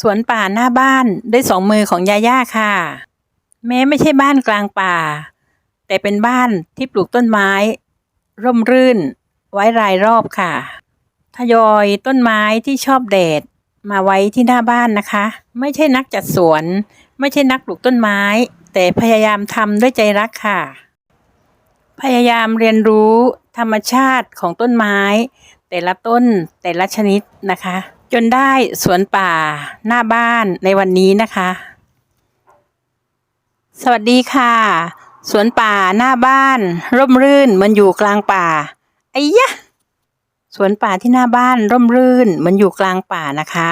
สวนป่าหน้าบ้านด้วยสองมือของยาย่าค่ะ แม้ไม่ใช่บ้านกลางป่า แต่เป็นบ้านที่ปลูกต้นไม้ ร่มรื่น ไว้รายรอบค่ะ ทยอยต้นไม้ที่ชอบแดดมาไว้ที่หน้าบ้านนะคะ ไม่ใช่นักจัดสวน ไม่ใช่นักปลูกต้นไม้ แต่พยายามทำด้วยใจรักค่ะ พยายามเรียนรู้ธรรมชาติของต้นไม้ แต่ละต้นแต่ละชนิดนะคะ จนได้สวนป่าหน้าบ้านในวันนี้นะคะ สวัสดีค่ะ สวนป่าหน้าบ้าน ร่มรื่นเหมันอยู่กลางป่าไอ้ยะสวนป่าที่หน้าบ้านร่มรื่นเหมันอยู่กลางป่านะคะ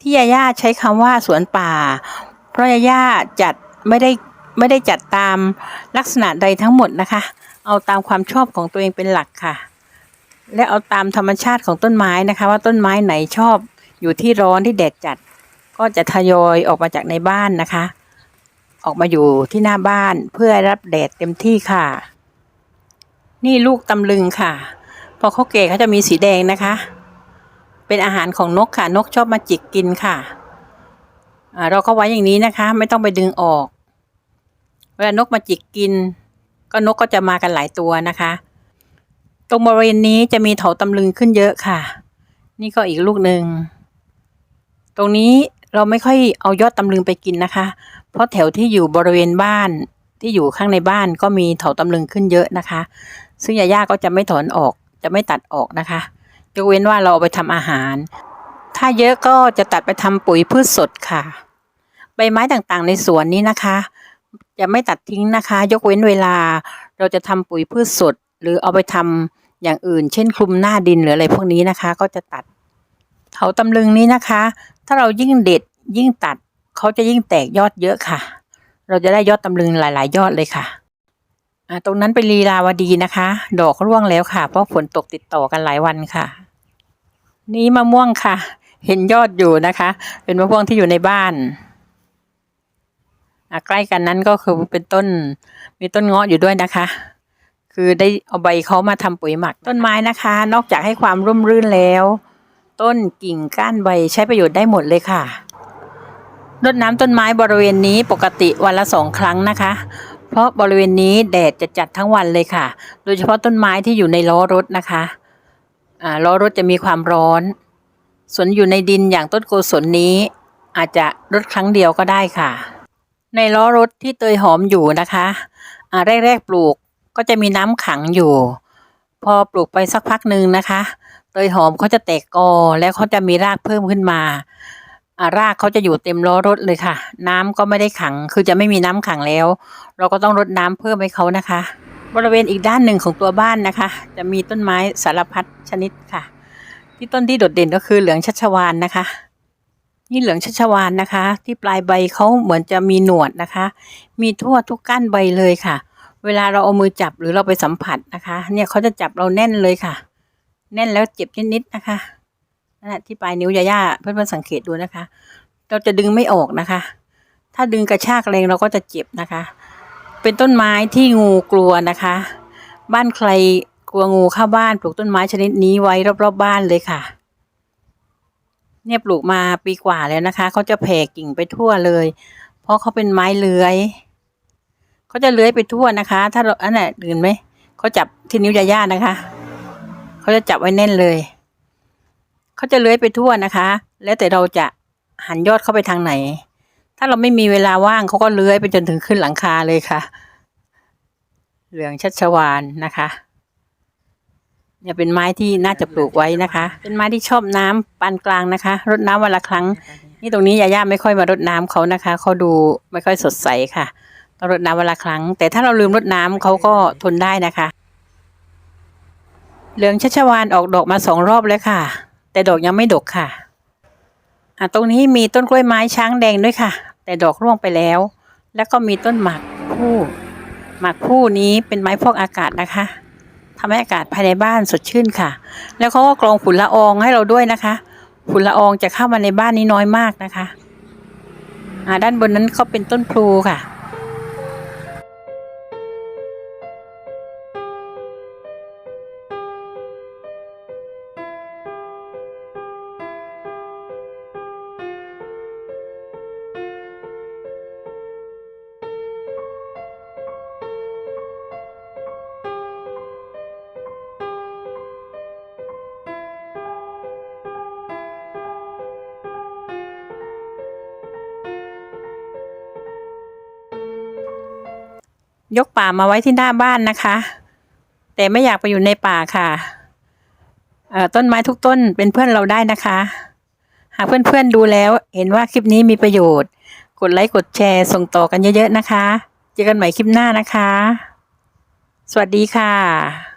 ที่ยาย่าใช้คำว่าสวนป่า เพราะยาย่าจัดไม่ได้ไม่ได้จัดตามลักษณะใดทั้งหมดนะคะ เอาตามความชอบของตัวเองเป็นหลักค่ะ และเอาตามธรรมชาติของต้นไม้นะคะ ว่าต้นไม้ไหนชอบอยู่ที่ร้อนที่แดดจัด ก็จะทยอยออกมาจากในบ้านนะคะ ออกมาอยู่ที่หน้าบ้านเพื่อรับแดดเต็มที่ค่ะ นี่ลูกตำลึงค่ะ พอเขาเก่เขาจะมีสีแดงนะคะ เป็นอาหารของนกค่ะ นกชอบมาจิกกินค่ะอ่าเราก็ไว้อย่างนี้นะคะ ไม่ต้องไปดึงออก เวลานกมาจิกกิน ก็นกก็จะมากันหลายตัวนะคะ ตรงบริเวณนี้จะมีเถาตำลึงขึ้นเยอะค่ะ นี่ก็อีกลูกหนึ่ง ตรงนี้เราไม่ค่อยเอายอดตำลึงไปกินนะคะ เพราะแถวที่อยู่บริเวณบ้านที่อยู่ข้างในบ้านก็มีเถาตำลึงขึ้นเยอะนะคะ ซึ่งยาย่าก็จะไม่ถอนออกจะไม่ตัดออกนะคะ ยกเว้นว่าเราเอาไปทำอาหาร ถ้าเยอะก็จะตัดไปทำปุ๋ยพืชสดค่ะ ใบไม้ต่างๆในสวนนี้นะคะ จะไม่ตัดทิ้งนะคะ ยกเว้นเวลาเราจะทำปุ๋ยพืชสด หรือเอาไปทำ อย่างอื่น เช่นคลุมหน้าดินหรืออะไรพวกนี้นะคะ ก็จะตัดเถาตำลึงนี้นะคะ ถ้าเรายิ่งเด็ดยิ่งตัดเขาจะยิ่งแตกยอดเยอะค่ะ เราจะได้ยอดตำลึงหลาย ๆ ยอดเลยค่ะตรงนั้นเป็นลีลาวดีนะคะ ดอกร่วงแล้วค่ะ เพราะฝนตกติดต่อกันหลายวันค่ะ นี่มะม่วงค่ะ เห็นยอดอยู่นะคะ เป็นมะม่วงที่อยู่ในบ้านใกล้กันนั้นก็คือเป็นต้นมีต้นเงาะอยู่ด้วยนะคะ คือได้เอาใบเขามาทำปุ๋ยหมักต้นไม้นะคะ นอกจากให้ความร่มรื่นแล้ว ต้นกิ่งก้านใบใช้ประโยชน์ได้หมดเลยค่ะรดน้ำต้นไม้บริเวณนี้ปกติวันละสองครั้งนะคะ เพราะบริเวณนี้แดดจะจัดทั้งวันเลยค่ะ โดยเฉพาะต้นไม้ที่อยู่ในล้อรถนะคะอ่าล้อรถจะมีความร้อน ส่วนอยู่ในดินอย่างต้นโกศลนี้ อาจจะรดครั้งเดียวก็ได้ค่ะ ในล้อรถที่เตยหอมอยู่นะคะอ่าแรกๆปลูก ก็จะมีน้ำขังอยู่ พอปลูกไปสักพักหนึ่งนะคะเตยหอมเขาจะแตกกอแล้วเขาจะมีรากเพิ่มขึ้นมาอ่ารากเขาจะอยู่เต็มล้อรถเลยค่ะ น้ำก็ไม่ได้ขัง คือจะไม่มีน้ำขังแล้ว เราก็ต้องรดน้ำเพิ่มให้เขานะคะ บริเวณอีกด้านหนึ่งของตัวบ้านนะคะ จะมีต้นไม้สารพัดชนิดค่ะ ที่ต้นที่โดดเด่นก็คือเหลืองชัชวานนะคะ นี่เหลืองชัชวานนะคะ ที่ปลายใบเขาเหมือนจะมีหนวดนะคะ มีทั่วทุกก้านใบเลยค่ะ เวลาเราเอามือจับหรือเราไปสัมผัสนะคะ เนี่ยเขาจะจับเราแน่นเลยค่ะ แน่นแล้วเจ็บนิดๆนะคะนั่นแหละที่ปลายนิ้วยาย่าเพื่อนๆสังเกตดูนะคะ เราจะดึงไม่ออกนะคะ ถ้าดึงกระชากแรงเราก็จะเจ็บนะคะ เป็นต้นไม้ที่งูกลัวนะคะ บ้านใครกลัวงูเข้าบ้านปลูกต้นไม้ชนิดนี้ไว้รอบๆบบ้านเลยค่ะ เนี่ยปลูกมาปีกว่าแล้วนะคะเขาจะแผ่กิ่งไปทั่วเลย เพราะเขาเป็นไม้เลื้อย เขาจะเลื้อยไปทั่วนะคะ ถ้าเราอันนั้นเห็นไหมเขาจับที่นิ้วยาย่านะคะเขาจะจับไว้แน่นเลยเขาจะเลื้อยไปทั่วนะคะ แล้วแต่เราจะหันยอดเข้าไปทางไหน ถ้าเราไม่มีเวลาว่างเขาก็เลื้อยไปจนถึงขึ้นหลังคาเลยค่ะ เหลืองชัชวานนะคะเนี่ยเป็นไม้ที่น่าจะปลูกไว้นะคะ เป็นไม้ที่ชอบน้ำปานกลางนะคะ รดน้ำวันละครั้ง นี่ตรงนี้ยาย่าไม่ค่อยมารดน้ำเขานะคะเขาดูไม่ค่อยสดใสค่ะ รดน้ำวันละครั้ง แต่ถ้าเราลืมรดน้ำเขาก็ทนได้นะคะ เหลืองชัชวานออกดอกมาสองรอบแล้วค่ะ แต่ดอกยังไม่ดกค่ะอะ ตรงนี้มีต้นกล้วยไม้ช้างแดงด้วยค่ะ แต่ดอกร่วงไปแล้ว แล้วก็มีต้นหมากผู้หมากผู้นี้เป็นไม้พอกอากาศนะคะทำให้อากาศภายในบ้านสดชื่นค่ะ แล้วเขาก็กรองฝุ่นละอองให้เราด้วยนะคะฝุ่นละอองจะเข้ามาในบ้านนี้น้อยมากนะคะอ่าด้านบนนั้นเขาเป็นต้นพลูค่ะ ยกป่ามาไว้ที่หน้าบ้านนะคะ แต่ไม่อยากไปอยู่ในป่าค่ะเอ่อต้นไม้ทุกต้นเป็นเพื่อนเราได้นะคะ หากเพื่อนๆดูแล้ว เห็นว่าคลิปนี้มีประโยชน์ กดไลค์กดแชร์ส่งต่อกันเยอะๆนะคะ เจอกันใหม่คลิปหน้านะคะ สวัสดีค่ะ